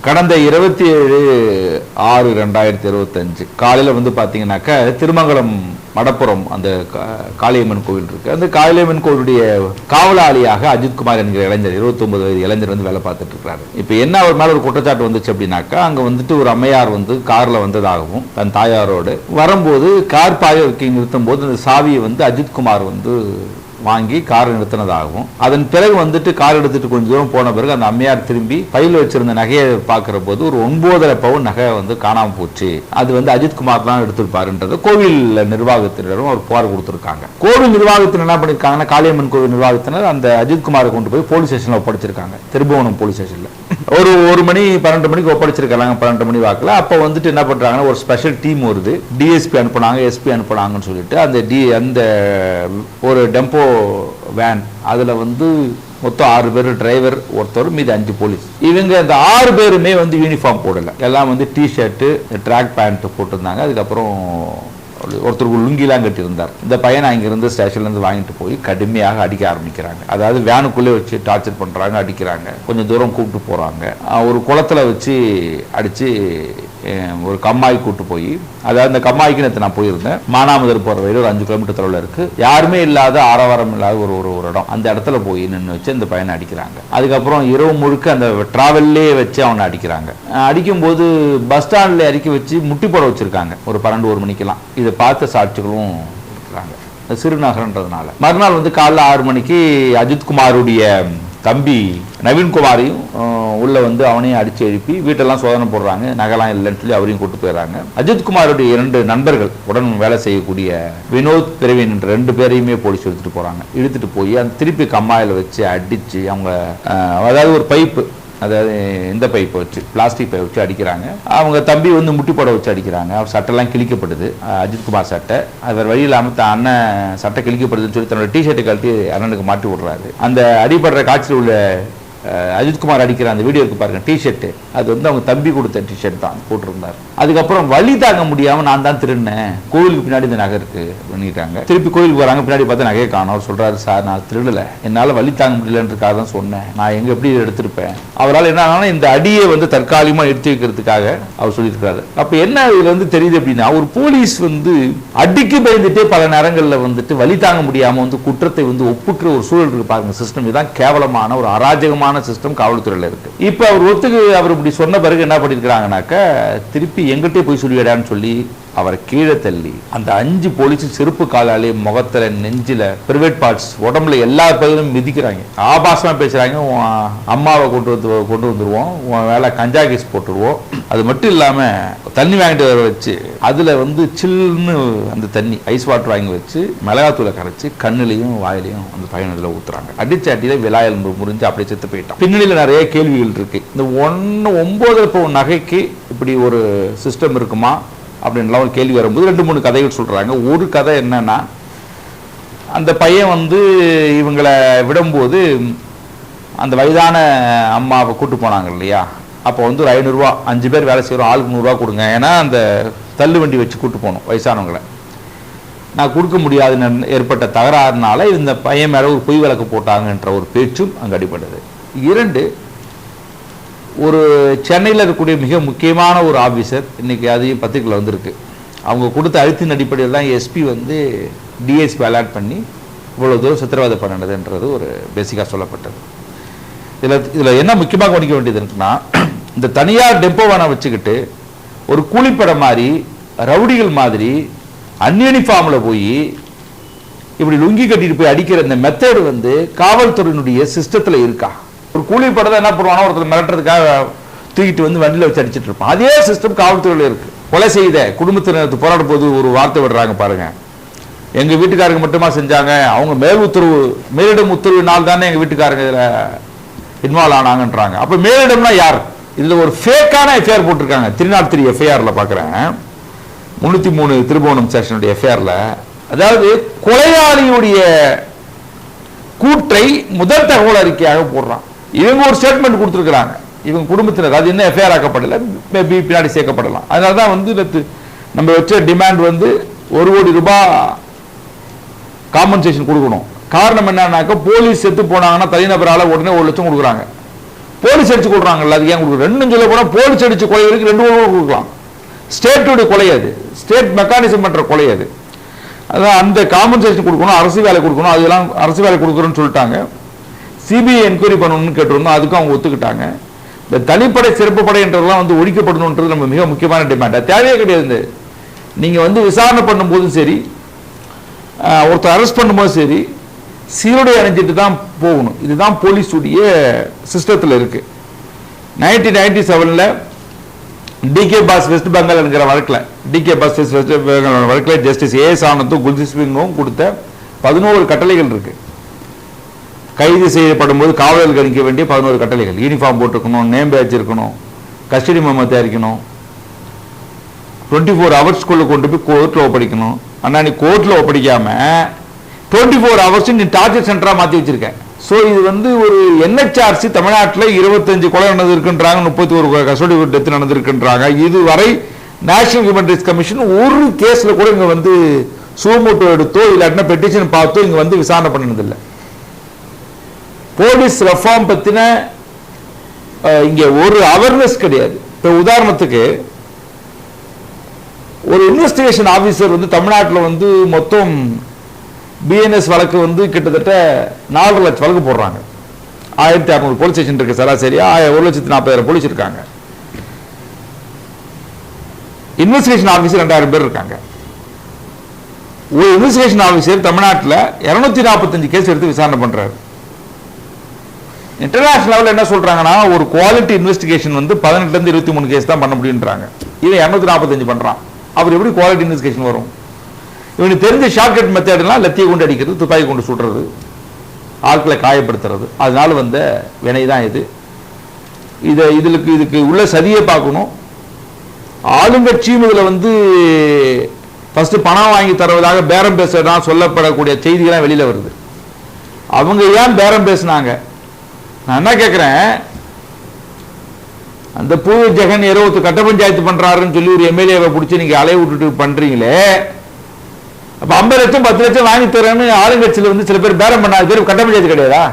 கடந்த இருபத்தி ஏழு ஆறு ரெண்டாயிரத்தி இருபத்தஞ்சு காலையில் வந்து பார்த்தீங்கன்னாக்கா திருமங்கலம் மடப்புறம் அந்த கா- காளியம்மன் கோவில் இருக்குது அந்த காளியம்மன் கோவிலுடைய காவலாளியாக அஜித்குமார் என்கிற இளைஞர் 29 வயது இளைஞர் வந்து வேலை பார்த்துட்டு இப்போ என்ன அவர் மேலே ஒரு குற்றச்சாட்டு வந்துச்சு அப்படின்னாக்கா அங்கே வந்துட்டு ஒரு அம்மையார் வந்து காரில் வந்ததாகவும் தன் தாயாரோடு வரும்போது கார் பாயருக்கு நிறுத்தும் போது அந்த சாவியை வந்து அஜித்குமார் வந்து வாங்கி கார் நிறுத்தினதாகவும் அதன் பிறகு வந்துட்டு கார் எடுத்துட்டு கொஞ்சம் தூரம் போன பிறகு அந்த அம்மையார் திரும்பி பையில் வச்சிருந்த நகையை பார்க்குற போது ஒரு ஒன்பதரை பவுன் நகை வந்து காணாமல் போச்சு. அது வந்து அஜித்குமார் தான் எடுத்திருப்பாருன்றது. கோவில் நிர்வாகத்தினரும் ஒரு புகார் கொடுத்துருக்காங்க. கோவில் நிர்வாகத்தினர் என்ன பண்ணிருக்காங்கன்னா காளியம்மன் கோவில் நிர்வாகத்தினர் அந்த அஜித்குமாரை கொண்டு போய் போலீஸ் ஸ்டேஷனில் ஒப்படைச்சிருக்காங்க. திருபுவனம் போலீஸ் ஸ்டேஷனில். ஒரு ஒரு மணி பன்னெண்டு மணிக்கு ஒப்படைச்சிருக்காங்க. பன்னெண்டு மணி வாக்கில். அப்போ வந்துட்டு என்ன பண்ணுறாங்கன்னா ஒரு ஸ்பெஷல் டீம் வருது. டிஎஸ்பி அனுப்புனாங்க எஸ்பி அனுப்புனாங்கன்னு சொல்லிட்டு அந்த டி அந்த ஒரு டெம்போ வேன் அதில் வந்து மொத்தம் ஆறு பேர் டிரைவர் ஒருத்தர் மீது அஞ்சு போலீஸ் இவங்க அந்த ஆறு பேருமே வந்து யூனிஃபார்ம் போடல. எல்லாம் வந்து டிஷர்ட்டு ட்ராக் பேண்ட்டு போட்டிருந்தாங்க. அதுக்கப்புறம் ஒருத்தர் லுங்கிலாம் கட்டியிருந்தார். இந்த பையனை அங்கிருந்து ஸ்டேஷன்லேருந்து வாங்கிட்டு போய் கடுமையாக அடிக்க ஆரம்பிக்கிறாங்க. அதாவது வேனுக்குள்ளே வச்சு டார்ச்சர் பண்ணுறாங்க அடிக்கிறாங்க. கொஞ்சம் தூரம் கூப்பிட்டு போகிறாங்க ஒரு குளத்துல வச்சு அடித்து ஒரு கம்மாய் கூட்டு போய் அதாவது அந்த கம்மாய்க்கு நேற்று நான் போயிருந்தேன். மானாமதர் போகிற வழியில் ஒரு அஞ்சு கிலோமீட்டர் தொலைவில் இருக்குது யாருமே இல்லாத ஆரவாரம் இல்லாத ஒரு ஒரு ஒரு இடம். அந்த இடத்துல போய் நின்று வச்சு அந்த பையனை அடிக்கிறாங்க. அதுக்கப்புறம் இரவு முழுக்க அந்த ட்ராவல்லே வச்சு அவனை அடிக்கிறாங்க. அடிக்கும்போது பஸ் ஸ்டாண்டில் இறக்கி வச்சு முட்டி போட வச்சுருக்காங்க. ஒரு பன்னெண்டு ஒரு மணிக்கெல்லாம். இதை பார்த்த சாட்சிகளும் இருக்கிறாங்க. சிறுநகரன்றதுனால. மறுநாள் வந்து காலைல ஆறு மணிக்கு அஜித்குமாருடைய தம்பி நவீன்குமாரையும் உள்ளே வந்து அவனையும் அடித்து எழுப்பி வீட்டெல்லாம் சோதனை போடுறாங்க. நகைலாம் இல்லைன்னு சொல்லி அவரையும் கூட்டு போயிடுறாங்க. அஜித்குமாருடைய இரண்டு நண்பர்கள் உடன் வேலை செய்யக்கூடிய வினோத் பிரவீன் என்ற ரெண்டு பேரையுமே போலீஸ் எடுத்துகிட்டு போகிறாங்க இழுத்துட்டு போய் அந்த திருப்பி கம்மாயில் வச்சு அடிச்சு அவங்க அதாவது ஒரு பைப்பு அதாவது இந்த பைப்பை வச்சு பிளாஸ்டிக் பைப் வச்சு அடிக்கிறாங்க. அவங்க தம்பி வந்து முட்டி போட வச்சு அடிக்கிறாங்க. அவர் சட்டைலாம் கிழிக்கப்படுது. அஜித்குமார் சட்டை. அவர் வழி இல்லாமல் தான் அண்ணன் சட்டை கிழிக்கப்படுதுன்னு சொல்லி தன்னோட டிஷர்ட்டை கழட்டி அண்ணனுக்கு மாட்டி விடுறாரு. அந்த அடிபடுற காட்சியில் உள்ள அஜித்குமார் அடிக்கிற அந்த வீடியோ இருக்கு பாருங்க டிஷர்ட்டு அது வந்து அவங்க தம்பி கொடுத்த டிஷர்ட் தான் போட்டிருந்தார். அதுக்கப்புறம் வழி தாங்க முடியாம நான் தான் திருடினேன். கோவிலுக்கு பின்னாடி இந்த நகை இருக்கு பண்ணிட்டாங்க. திருப்பி கோயிலுக்கு வராங்க பின்னாடி பார்த்தா நகையை காணோம். அவர் சொல்றாரு சார் நான் திருடல. என்னால வழி தாங்க முடியலன்றக்காக தான் சொன்னேன். நான் எங்க எப்படி எடுத்திருப்பேன்? அவரால் என்ன ஆனா இந்த அடியை வந்து தற்காலிகமா எடுத்து வைக்கிறதுக்காக அவர் சொல்லியிருக்காரு அப்ப என்ன இதுல வந்து தெரியுது அப்படின்னா ஒரு போலீஸ் வந்து அடிக்கு பயந்துட்டே பல நேரங்களில் வந்துட்டு வழி தாங்க முடியாம வந்து குற்றத்தை வந்து ஒப்புக்கிற ஒரு சூழல் இருக்கு பாருங்க சிஸ்டம் இதுதான் கேவலமான ஒரு அராஜகமான சிஸ்டம் காவல்துறையில இருக்கு. இப்போ அவர் ஒத்துக்கு அவர் இப்படி சொன்ன பிறகு என்ன பண்ணிருக்கிறாங்கனாக்க திருப்பி எங்கிட்டே போய் சொல்லிவிடான்னு சொல்லி அவரை கீழே தள்ளி அந்த அஞ்சு போலீஸ் செருப்பு காலாலே முகத்துல நெஞ்சில பிரைவேட் பார்ட்ஸ் உடம்புல எல்லா பகுதியிலும் மிதிக்கிறாங்க. ஆபாசமா பேசுறாங்க. உன் அம்மாவை கொண்டு வந்து கொண்டு வந்துருவோம். உன் வேலை கஞ்சா கேஸ் போட்டுருவோம். அது மட்டும் இல்லாம தண்ணி வாங்கிட்டு வர வச்சு அதுல வந்து சில்லுன்னு அந்த தண்ணி ஐஸ் வாட்டர் வாங்கி வச்சு மிளகாத்தூளை கரைச்சு கண்ணுலையும் வாயிலையும் அந்த பையனதுல ஊத்துறாங்க. அடிச்ச அடியில விலாயல் முறிஞ்சு அப்படியே செத்து போயிட்டான். பின்னணியில நிறைய கேள்விகள் இருக்கு. இந்த ஒன்னு ஒன்பது இப்போ நகைக்கு இப்படி ஒரு சிஸ்டம் இருக்குமா? அப்படின்லாம் ஒரு கேள்வி வரும்போது ரெண்டு மூணு கதைகள் சொல்கிறாங்க ஒரு கதை என்னன்னா அந்த பையன் வந்து இவங்களை விடும்போது அந்த வயதான அம்மாவை கூட்டு போனாங்க இல்லையா? அப்போ வந்து ஒரு ஐநூறுரூவா அஞ்சு பேர் வேலை செய்கிறோம் ஆளுக்கு நூறுரூவா கொடுங்க. ஏன்னா அந்த தள்ளு வண்டி வச்சு கூட்டு போகணும் வயசானவங்களை. நான் கொடுக்க முடியாதுன்னு ஏற்பட்ட தகராறுனால இந்த பையன் மேலே ஒரு பொய் விளக்கு போட்டாங்கன்ற ஒரு பேச்சும் அங்கே அடிபட்டது. இரண்டு ஒரு சென்னையில் இருக்கக்கூடிய மிக முக்கியமான ஒரு ஆஃபீஸர் இன்னைக்கு அதையும் பத்திரிக்கையில் வந்திருக்கு. அவங்க கொடுத்த அழுத்தின் அடிப்படையில் தான் எஸ்பி வந்து டிஎஸ்பி அலாட் பண்ணி இவ்வளோ தூரம் சித்திரவதை பண்ணினதுன்றது ஒரு பேசிக்காக சொல்லப்பட்டது. இதில் இதில் என்ன முக்கியமாக கவனிக்க வேண்டியதுன்னா இந்த தனியார் டெம்போவானை வச்சுக்கிட்டு ஒரு கூலிப்படை மாதிரி ரவுடிகள் மாதிரி அன்யூனிஃபார்மில் போய் இப்படி லுங்கி கட்டிட்டு போய் அடிக்கிற இந்த மெத்தேடு வந்து காவல்துறையினுடைய சிஸ்டத்தில் இருக்கா? ஒரு கூலி படத்தை என்ன பண்ணுவானா ஒருத்தர் மிரட்டுறதுக்காக தூக்கிட்டு வந்து வண்டியில் வச்சு அடிச்சிட்டு இருப்பான். அதே சிஸ்டம் காவல்துறையில் இருக்கு. கொலை செய்த குடும்பத்தினருக்கு போராடும் போது ஒரு வார்த்தை விடுறாங்க பாருங்க. எங்க வீட்டுக்காரங்க மட்டுமா செஞ்சாங்க? அவங்க மேல் உத்தரவு மேலிடம் உத்தரவினால் தானே எங்க வீட்டுக்காரங்க இதுல இன்வால்வ் ஆனாங்கன்றாங்க. அப்ப மேலிடம்னா யார்? இதுல ஒரு ஃபேக்கான எஃப்ஐஆர் போட்டிருக்காங்க. திருநாள் நாட் எஃப்ஐஆர்ல பாக்குறேன். முன்னூத்தி மூணு திருபுவனம் செக்ஷனுடைய எஃப்ஐஆர்ல அதாவது கொலையாளியுடைய கூற்றை முதல் தகவல் அறிக்கையாக போடுறான். இவங்க ஒரு ஸ்டேட்மெண்ட் கொடுத்துருக்குறாங்க. இவங்க குடும்பத்தினர் அது இன்னும் எஃப்ஐஆர் ஆக்கப்படல மேபி பின்னாடி சேர்க்கப்படலாம். அதனால தான் வந்து நேற்று நம்ம வச்ச டிமாண்ட் வந்து ஒரு கோடி ரூபாய் காம்பன்சேஷன் கொடுக்கணும். காரணம் என்னன்னாக்கா போலீஸ் செத்து போனாங்கன்னா தனிநபரால் உடனே ஒரு லட்சம் கொடுக்குறாங்க. போலீஸ் அடிச்சு கொடுறாங்கல்ல அது ஏன் கொடுக்குறோம் ரெண்டும் சொல்ல போனால் போலீஸ் அடிச்சு கொலைகளுக்கு ரெண்டு கோடி கொடுக்கலாம். ஸ்டேட்டோட கொலை அது. ஸ்டேட் மெக்கானிசம் பண்ணுற கொலை அது. அதான் அந்த காம்பன்சேஷன் கொடுக்கணும் அரசு வேலை கொடுக்கணும் அதெல்லாம் அரசு வேலை கொடுக்குறோன்னு சொல்லிட்டாங்க. சிபிஐ என்கொயரி பண்ணணும்னு கேட்டிருந்தோம். அதுக்கும் அவங்க ஒத்துக்கிட்டாங்க. இந்த தனிப்படை சிறப்பு படை என்றதெல்லாம் வந்து ஒழிக்கப்படணுன்றது நம்ம மிக முக்கியமான டிமாண்ட் தேவையே கிடையாது. நீங்க வந்து விசாரணை பண்ணும்போதும் சரி ஒருத்தர் அரெஸ்ட் பண்ணும்போதும் சரி சீருடை அணிஞ்சிட்டு தான் போகணும். இதுதான் போலீஸுடைய சிஸ்டத்தில் இருக்கு. நைன்டீன் நைன்டி செவனில் டிகே பாஸ் வெஸ்ட் பெங்கால் என்கிற வழக்கில் டிகே பாஸ் வெஸ்ட் பெங்கால் வழக்கில் ஜஸ்டிஸ் ஏஎஸ் ஆனந்தும் குல்தீப் சிங்கும் கொடுத்த பதினோரு கட்டளைகள் இருக்குது கைது செய்யப்படும் போது காவலர்கள் கணிக்க வேண்டிய பதினோரு கட்டளைகள். யூனிஃபார்ம் போட்டிருக்கணும் நேம் பேட்ச் இருக்கணும் கஸ்டடி மெமோ தயாரிக்கணும். டுவெண்ட்டி ஃபோர் ஹவர்ஸ்க்குள்ள கொண்டு போய் கோர்ட்டில் ஒப்படைக்கணும். ஆனால் நீ கோர்ட்டில் ஒப்படைக்காம டுவெண்ட்டி ஃபோர் ஹவர்ஸ் நீ டார்ச்சர் சென்டராக மாற்றி வச்சிருக்க. ஸோ இது வந்து ஒரு என்ஹெச்ஆர்சி தமிழ்நாட்டில் இருபத்தஞ்சு கொலை நடந்திருக்குன்றாங்க முப்பத்தி ஒரு கஸ்டடி டெத் நடந்திருக்குன்றாங்க. இதுவரை நேஷனல் ஹியூமன் ரைட்ஸ் கமிஷன் ஒரு கேஸில் கூட இங்கே வந்து சூமோட்டோ எடுத்தோ இல்லாட்டினா பெட்டிஷன் பார்த்தோ இங்கே வந்து விசாரணை பண்ணதில்லை. போலீஸ் ரெஃபார்ம் பற்றின இங்கே ஒரு அவேர்னஸ் கிடையாது. இப்போ உதாரணத்துக்கு ஒரு இன்வெஸ்டிகேஷன் ஆபீசர் வந்து தமிழ்நாட்டில் வந்து மொத்தம் பிஎன்எஸ் வழக்கு வந்து கிட்டத்தட்ட நாலரை லட்சம் வழக்கு போடுறாங்க. ஆயிரத்தி அறநூறு போலீஸ் ஸ்டேஷன் இருக்கு சராசரியா ஆயிரம் ஒரு லட்சத்தி நாற்பதாயிரம் போலீஸ் இருக்காங்க. இன்வெஸ்டிகேஷன் ஆபீசர் ரெண்டாயிரம் பேர் இருக்காங்க. ஒரு இன்வெஸ்டிகேஷன் ஆபீசர் தமிழ்நாட்டில் இருநூத்தி நாற்பத்தஞ்சு கேஸ் எடுத்து விசாரணை பண்றாரு. இன்டர்நேஷனல் லெவலில் என்ன சொல்கிறாங்கன்னா ஒரு குவாலிட்டி இன்வெஸ்டிகேஷன் வந்து பதினெட்டுலேருந்து இருபத்தி மூணு கேஸ் தான் பண்ண முடியுன்றாங்க. இவன் இரநூத்தி நாற்பத்தஞ்சு பண்ணுறான் அவர் எப்படி குவாலிட்டி இன்வெஸ்டிகேஷன் வரும்? இவனுக்கு தெரிஞ்ச ஷார்ட்கட் மெத்தேடெல்லாம் லத்தியை கொண்டு அடிக்கிறது துப்பாக்கி கொண்டு சுடுறது ஆட்களை காயப்படுத்துறது. அதனால வந்த வினை தான் இது. இதை இதுக்கு இதுக்கு உள்ள சதியை பார்க்கணும். ஆளுங்கட்சியும் இதில் வந்து ஃபஸ்ட்டு பணம் வாங்கி தருவதாக பேரம் பேசுறதான் சொல்லப்படக்கூடிய செய்திகள்லாம் வெளியில் வருது. அவங்க ஏன் பேரம் பேசுனாங்க? நான் என்ன கேட்கிறேன் அந்த பூ ஜெகன் இருபத்து கட்ட பஞ்சாயத்து பண்றாருன்னு சொல்லி ஒரு எம்எல்ஏவை பிடிச்சி நீங்க அலைய விட்டுட்டு பண்றீங்களே. அப்ப ஐம்பது லட்சம் பத்து லட்சம் வாங்கி தரேன்னு ஆளுங்கட்சியில் வந்து சில பேர் பேரம் பண்ணாது பேர் கட்ட பஞ்சாயத்து கிடையாதா?